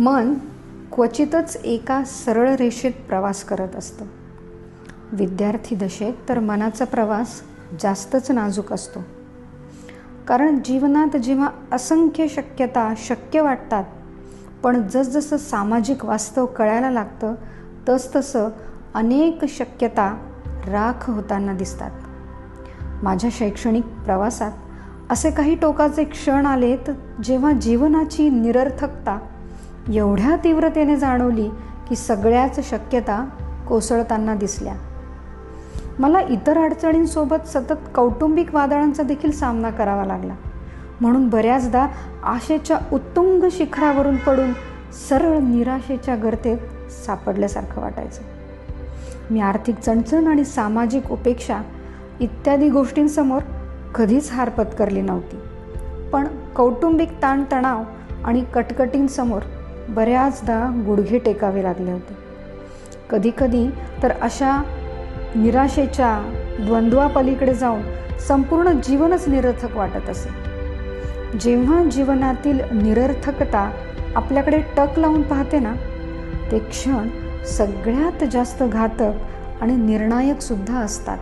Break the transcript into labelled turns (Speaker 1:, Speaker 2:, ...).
Speaker 1: मन क्वचितच एका सरळ रेषेत प्रवास करत असतं. विद्यार्थी दशेत तर मनाचा प्रवास जास्तच नाजूक असतो. कारण जीवनात जेव्हा असंख्य शक्यता शक्य वाटतात पण जसजसं सामाजिक वास्तव कळायला लागतं तसतसं अनेक शक्यता राख होताना दिसतात. माझ्या शैक्षणिक प्रवासात असे काही टोकाचे क्षण आलेत जेव्हा जीवनाची निरर्थकता एवढ्या तीव्रतेने जाणवली की सगळ्याच शक्यता कोसळताना दिसल्या. मला इतर अडचणींसोबत सतत कौटुंबिक वादळांचा देखील सामना करावा लागला. म्हणून बऱ्याचदा आशेच्या उत्तुंग शिखरावरून पडून सरळ निराशेच्या गर्तेत सापडल्यासारखं वाटायचं. मी आर्थिक चणचण आणि सामाजिक उपेक्षा इत्यादी गोष्टींसमोर कधीच हार पत्करली नव्हती. पण कौटुंबिक ताणतणाव आणि कटकटींसमोर बऱ्याचदा गुडघे टेकावे लागले होते. कधीकधी तर अशा निराशेच्या द्वंद्वापलीकडे जाऊन संपूर्ण जीवनच निरर्थक वाटत असे. जेव्हा जीवनातील निरर्थकता आपल्याकडे टक लावून पाहते ना ते क्षण सगळ्यात जास्त घातक आणि निर्णायक सुद्धा असतात.